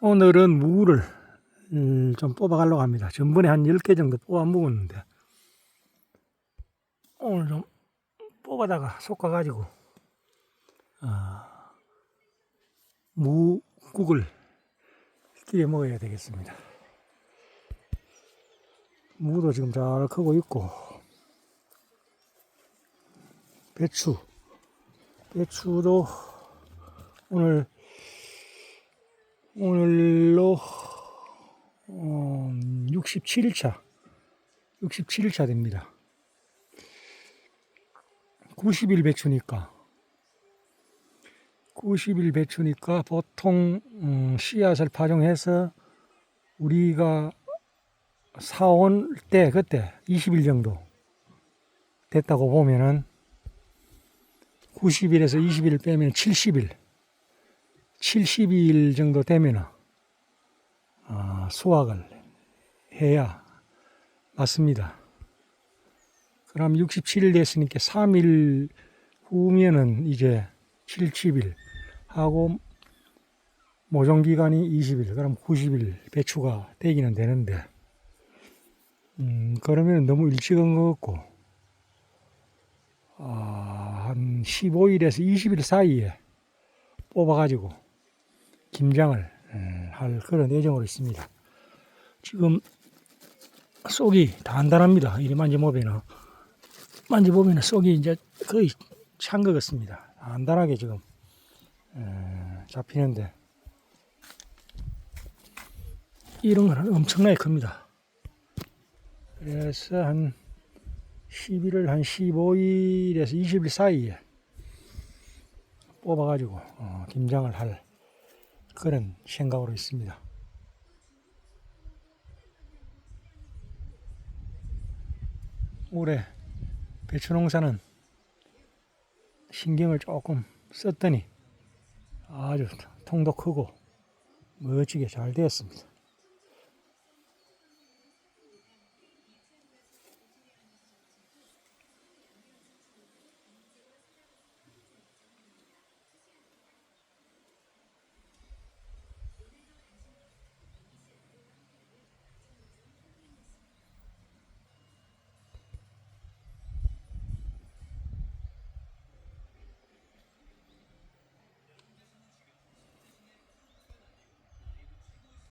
오늘은 무를 음, 좀 뽑아가려고 합니다. 전번에 한 10개 정도 뽑아 먹었는데 오늘 좀 뽑아다가 솎아가지고 아, 무국을 끼려 먹어야 되겠습니다. 무도 지금 잘 크고 있고 배추 배추도 오늘 오늘로 어, 67일차 67일차 됩니다. 90일 배추니까 90일 배추니까 보통 음, 씨앗을 파종해서 우리가 사온 때 그때 20일 정도 됐다고 보면은 90일에서 20일 빼면 70일 70일 정도 되면은 아, 수확을 해야 맞습니다. 그럼 67일 됐으니까 3일 후면은 이제 70일 하고 모종 기간이 20일, 그럼 90일 배추가 되기는 되는데, 음, 그러면 너무 일찍 한 것 같고, 아, 한 15일에서 20일 사이에 뽑아가지고 김장을 음, 할 그런 예정으로 있습니다. 지금 속이 단단합니다. 이리 만져보면은, 만져보면은 속이 이제 거의 찬 것 같습니다. 단단하게 지금 에, 잡히는데 이런 거는 엄청나게 큽니다. 그래서 한 11월 한 15일에서 20일 사이에 뽑아가지고 어, 김장을 할 그런 생각으로 있습니다. 올해 배추 농사는 신경을 조금 썼더니 아주 통도 크고 멋지게 잘 되었습니다.